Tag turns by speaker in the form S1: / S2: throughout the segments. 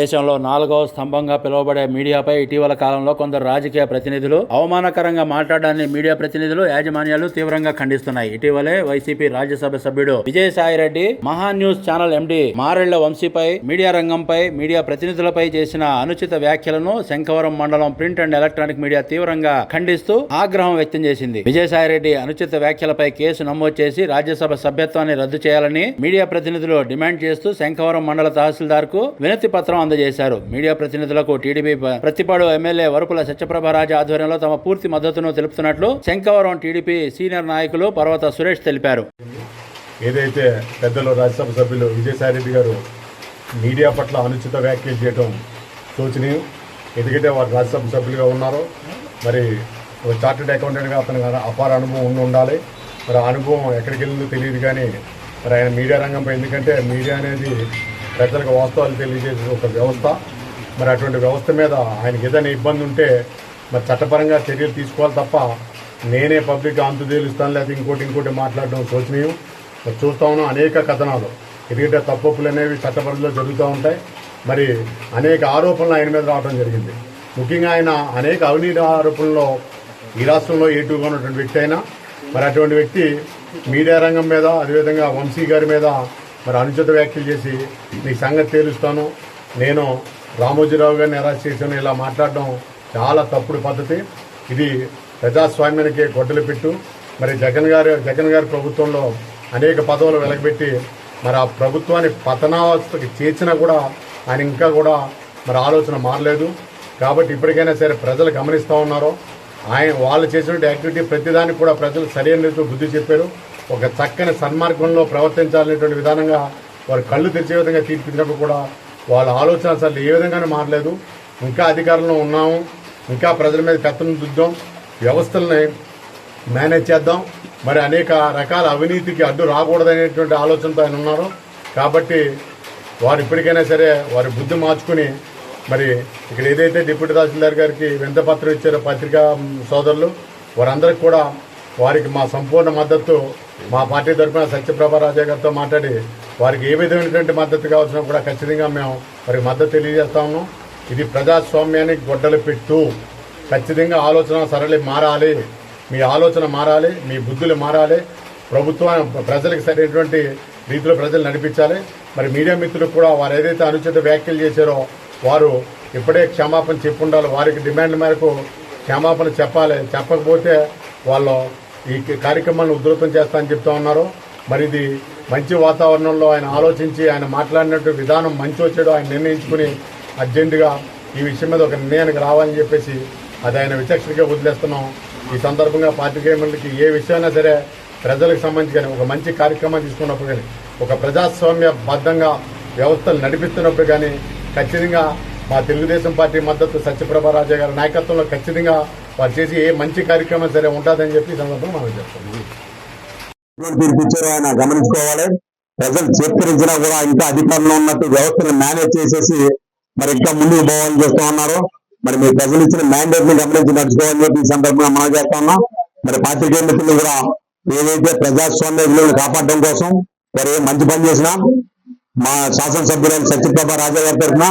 S1: దేశంలో నాలుగవ స్తంభంగా పిలువబడే మీడియాపై ఇటీవల కాలంలో కొందరు రాజకీయ ప్రతినిధులు అవమానకరంగా మాట్లాడడాన్ని మీడియా ప్రతినిధులు యాజమాన్యాలు తీవ్రంగా ఖండిస్తున్నాయి. ఇటీవలే వైసీపీ రాజ్యసభ సభ్యుడు Vijayasai Reddy Maha news channel MD Marella వంశీపై media రంగంపై మీడియా ప్రతినిధులపై చేసిన అనుచిత వ్యాఖ్యలను శంఖవరం మండలం ప్రింట్ అండ్ ఎలక్ట్రానిక్ మీడియా తీవ్రంగా ఖండిస్తూ ఆగ్రహం వ్యక్తం చేసింది. విజయసాయిరెడ్డి అనుచిత వ్యాఖ్యలపై కేసు నమోదు చేసి రాజ్యసభ సభ్యత్వాన్ని రద్దు చేయాలని మీడియా ప్రతినిధులు డిమాండ్ చేస్తూ శంఖవరం మండల తహసీల్దార్కు వినతి పత్రం అందజేశారు. మీడియా ప్రతినిధులకు టీడీపీ ప్రతిపాడు ఎమ్మెల్యే వరుపుల సత్యప్రభరాజు ఆధ్వర్యంలో తమ పూర్తి మద్దతును తెలుపుతున్నట్లు శంఖవరం టీడీపీ సీనియర్ నాయకులు పర్వత సురేష్ తెలిపారు.
S2: ఏదైతే పెద్దలు రాజ్యసభ సభ్యులు విజయసాయిరెడ్డి గారు మీడియా పట్ల అనుచిత వ్యాఖ్యలు చేయడం శోచనీయం ఎందుకంటే వారు రాజ్యసభ సభ్యులుగా ఉన్నారో మరి ఒక చార్టెడ్ అకౌంటెంట్గా అతనికి అపార అనుభవం ఉండి ఉండాలి. మరి ఆ అనుభవం ఎక్కడికి వెళ్ళిందో తెలియదు కానీ మరి ఆయన మీడియా రంగంపై ఎందుకంటే మీడియా అనేది ప్రజలకు వాస్తవాలు తెలియజేసే ఒక వ్యవస్థ. మరి అటువంటి వ్యవస్థ మీద ఆయనకి ఏదైనా ఇబ్బంది ఉంటే మరి చట్టపరంగా చర్యలు తీసుకోవాలి తప్ప నేనే పబ్లిక్ అంతు ఇస్తాను లేకపోతే ఇంకోటి ఇంకోటి మాట్లాడడం శోచనీయం. మరి చూస్తా ఉన్నాం అనేక కథనాలు. ఎందుకంటే తప్పులు అనేవి చట్టపరంలో జరుగుతూ ఉంటాయి. మరి అనేక ఆరోపణలు ఆయన మీద రావడం జరిగింది. ముఖ్యంగా ఆయన అనేక అవినీతి ఆరోపణల్లో ఈ రాష్ట్రంలో ఏటుగా ఉన్నటువంటి వ్యక్తి అయినా మరి అటువంటి వ్యక్తి మీడియా రంగం మీద అదేవిధంగా వంశీ గారి మీద మరి అనుచిత వ్యాఖ్యలు చేసి మీ సంగతి తేలుస్తాను. నేను రామోజీరావు గారిని అరెస్ట్ చేశాను. ఇలా మాట్లాడడం చాలా తప్పుడు పద్ధతి. ఇది ప్రజాస్వామ్యానికి గొడ్డలు పెట్టు. మరి జగన్ గారు జగన్ గారి ప్రభుత్వంలో అనేక పదవులు వెలగబెట్టి మరి ఆ ప్రభుత్వాన్ని పతనావస్థకి చేర్చినా కూడా ఆయన ఇంకా కూడా మరి ఆలోచన మారలేదు. కాబట్టి ఇప్పటికైనా సరే ప్రజలు గమనిస్తూ ఉన్నారో. ఆయన వాళ్ళు చేసినటువంటి యాక్టివిటీ ప్రతిదానికి కూడా ప్రజలు సరైన రీతిలో బుద్ధి చెప్పారు. ఒక చక్కని సన్మార్గంలో ప్రవర్తించాలనేటువంటి విధానంగా వారు కళ్ళు తెరిచే విధంగా తీర్పించినప్పుడు కూడా వాళ్ళ ఆలోచన అసలు ఏ విధంగానే మారలేదు. ఇంకా అధికారంలో ఉన్నాము. ఇంకా ప్రజల మీద పెత్తనం దుద్దాం. వ్యవస్థల్ని మేనేజ్ చేద్దాం. మరి అనేక రకాల అవినీతికి అడ్డు రాకూడదనేటువంటి ఆలోచనతో ఆయన ఉన్నారు. కాబట్టి వారు ఇప్పటికైనా సరే వారి బుద్ధి మార్చుకుని మరి ఇక్కడ ఏదైతే డిప్యూటీ తహసీల్దార్ గారికి వింతపత్రం ఇచ్చారో పత్రికా సోదరులు వారందరికీ కూడా వారికి మా సంపూర్ణ మద్దతు. మా పార్టీ తరఫున సత్యప్రభ రాజా గారితో మాట్లాడి వారికి ఏ విధమైనటువంటి మద్దతు కావాల్సినా కూడా ఖచ్చితంగా మేము వారికి మద్దతు తెలియజేస్తాము ఇది ప్రజాస్వామ్యానికి గొడ్డలు పెట్టు ఖచ్చితంగా ఆలోచన సరళి మారాలి. మీ ఆలోచన మారాలి మీ బుద్ధులు మారాలి. ప్రభుత్వం ప్రజలకు సరైనటువంటి రీతిలో ప్రజలు నడిపించాలి. మరి మీడియా మిత్రులు కూడా వారు ఏదైతే అనుచిత వ్యాఖ్యలు చేశారో వారు ఇప్పుడే క్షమాపణ చెప్పుండాలి. వారికి డిమాండ్ మేరకు క్షమాపణ చెప్పాలి. చెప్పకపోతే వాళ్ళు ఈ కార్యక్రమాన్ని ఉధృతం చేస్తా అని చెప్తా ఉన్నారు. మరి ఇది మంచి వాతావరణంలో ఆయన ఆలోచించి ఆయన మాట్లాడినట్టు విధానం మంచి వచ్చాడో ఆయన నిర్ణయించుకుని అర్జెంటుగా ఈ విషయం మీద ఒక నిర్ణయానికి రావాలని చెప్పేసి అది ఆయన విచక్షణగా వదిలేస్తున్నాం. ఈ సందర్భంగా పాత్రికేయులకి ఏ విషయమైనా సరే ప్రజలకు సంబంధించి కానీ ఒక మంచి కార్యక్రమం తీసుకున్నప్పుడు కానీ ఒక ప్రజాస్వామ్య బద్ధంగా వ్యవస్థలు నడిపిస్తున్నప్పుడు కానీ ఖచ్చితంగా మా తెలుగుదేశం పార్టీ మద్దతు సత్యప్రభ రాజా గారి నాయకత్వంలో ఖచ్చితంగా వారు చేసి ఏ మంచి కార్యక్రమం సరే ఉంటుందని చెప్పి ఈ సందర్భంగా మనం చెప్తాం.
S3: ఆయన గమనించుకోవాలి. ప్రజలు చేత్కరించినా కూడా ఇంకా అధికారంలో ఉన్నట్టు వ్యవస్థను మేనేజ్ చేసేసి మరి ఇంకా ముందుకు పోవాలని చేస్తూ ఉన్నారు. మరి మీ ప్రజలు ఇచ్చిన మ్యాండేట్ని గమనించి నడుచుకోవాలని చెప్పి ఈ సందర్భంగా మనం చేస్తా ఉన్నాం. మరి పాత్రికేయ మిత్రులు కూడా ఏదైతే ప్రజాస్వామ్య విలువలు కాపాడడం కోసం మరి మంచి పని చేసినా మా శాసనసభ్యులైన సత్యప్రభ రాజా గారి తరఫున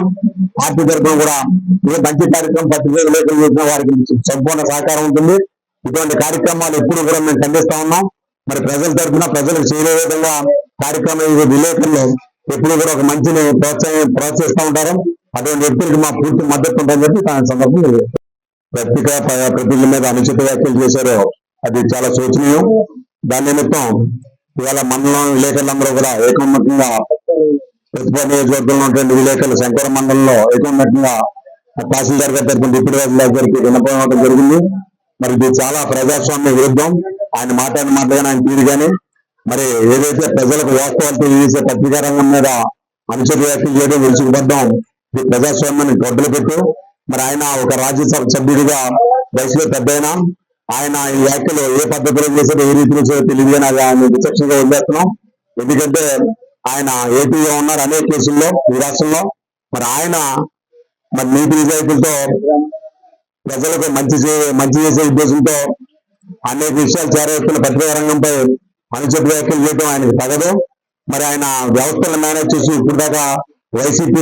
S3: పార్టీ తరఫున కూడా ఏ మంచి కార్యక్రమం పత్రికా లేఖలు చేసిన వారికి సంపూర్ణ సహకారం ఉంటుంది. ఇటువంటి కార్యక్రమాలు ఎప్పుడు కూడా మేము ఖండిస్తా ఉన్నాం. మరి ప్రజల తరఫున ప్రజలకు చేరే విధంగా కార్యక్రమం విలేకరులు ఎప్పుడు కూడా ఒక మంచిని ప్రోత్సాహం ప్రోత్సహిస్తూ ఉంటారు. అటువంటి వ్యక్తులకు మా పూర్తి మద్దతు ఉంటుందని చెప్పి దాని సందర్భం పత్రికా ప్రతిజ్ఞ మీద అనుచిత వ్యాఖ్యలు చేశారో. అది చాలా శోచనీయం. దాని నిమిత్తం ఇవాళ మండలం విలేకరులందరూ కూడా ఏకోన్మతంగా ప్రతిభా నియోజకవర్గంలో ఉన్నటువంటి విలేకరుల శంకర మండలంలో ఏకోన్మతంగా తహసీల్దార్ గారి తరఫున డిప్యూటీ తహసీల్దార్ గారికి విన్నపం జరిగింది. మరి ఇది చాలా ప్రజాస్వామ్య విరుద్ధం. ఆయన మాట్లాడిన మాటగానే ఆయన తీరు కానీ మరి ఏదైతే ప్రజలకు వాస్తవాలు తెలియజేసే పత్రికా రంగం మీద అనుచిత వ్యాఖ్యలు చేయడం విరుచుకుపడ్డం ఈ ప్రజాస్వామ్యాన్ని గొడ్డలు పెట్టు. మరి ఆయన ఒక రాజ్యసభ సభ్యుడిగా వయసులో పెద్దయిన ఆయన ఈ వ్యాఖ్యలు ఏ పద్ధతిలో చేశారో ఏ రీతిలో చేశారో తెలియదు కానీ అది ఆయన విచక్షణగా వదిలేస్తున్నాం ఎందుకంటే ఆయన ఏపీగా ఉన్నారు అనేక కేసుల్లో ఈ రాష్ట్రంలో మరి ఆయన మరి నీతి నిజాయితీలతో ప్రజలకు మంచి మంచి చేసే ఉద్దేశంతో అనేక విషయాలు చేరవేస్తున్న పత్రికా రంగంపై అనుచిత వ్యాఖ్యలు చేయడం ఆయనకు తగదు మరి ఆయన వ్యవస్థలను మేనేజ్ చేసి ఇప్పుడు దాకా వైసీపీ